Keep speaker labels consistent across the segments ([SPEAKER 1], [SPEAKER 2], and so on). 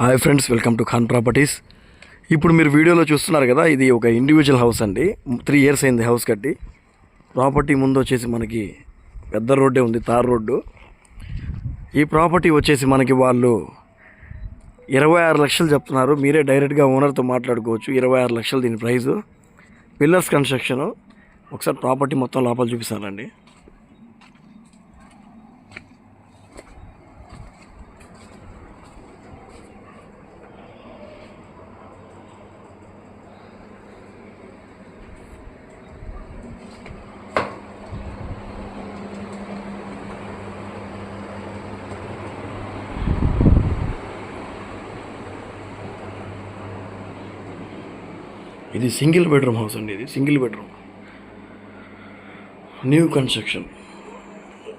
[SPEAKER 1] Hi friends welcome to Khan properties. ఇప్పుడు మీరు వీడియోలో చూస్తున్నారు కదా ఇది ఒక ఇండివిజువల్ హౌస్ అండి. త్రీ ఇయర్స్ అయింది హౌస్ కట్టి. ప్రాపర్టీ ముందు వచ్చేసి మనకి పెద్ద రోడ్డే ఉంది తార్ రోడ్డు. ఈ ప్రాపర్టీ వచ్చేసి మనకి వాళ్ళు ఇరవై ఆరు లక్షలు చెప్తున్నారు. మీరే డైరెక్ట్గా ఓనర్తో మాట్లాడుకోవచ్చు. ఇరవై ఆరు లక్షలు దీని ప్రైజు పిల్లర్స్ కన్స్ట్రక్షను ఒకసారి ప్రాపర్టీ మొత్తం లోపల చూపిస్తానండి. ఇది సింగిల్ బెడ్రూమ్ హౌస్ అండి ఇది single bedroom. New construction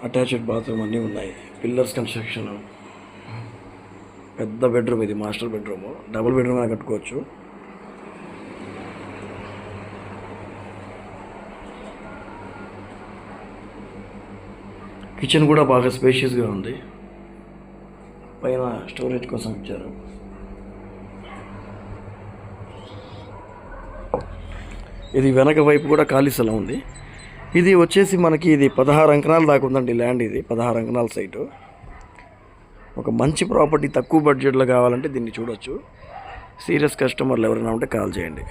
[SPEAKER 1] attached bathroom అన్నీ ఉన్నాయి. పిల్లర్స్ కన్స్ట్రక్షన్ పెద్ద బెడ్రూమ్ ఇది మాస్టర్ బెడ్రూమ్. డబుల్ బెడ్రూమ్ అయినా కట్టుకోవచ్చు. కిచెన్ కూడా బాగా స్పేషియస్గా ఉంది. పైన స్టోరేజ్ కోసం ఇచ్చారు. ఇది వెనక వైపు కూడా ఖాళీ స్థలం ఉంది. ఇది వచ్చేసి మనకి ఇది పదహారు అంకణాలు దాకా ఉందండి ల్యాండ్ ఇది పదహారు అంకణాల సైటు. ఒక మంచి ప్రాపర్టీ తక్కువ బడ్జెట్లో కావాలంటే దీన్ని చూడొచ్చు. సీరియస్ కస్టమర్లు ఎవరైనా ఉంటే కాల్ చేయండి.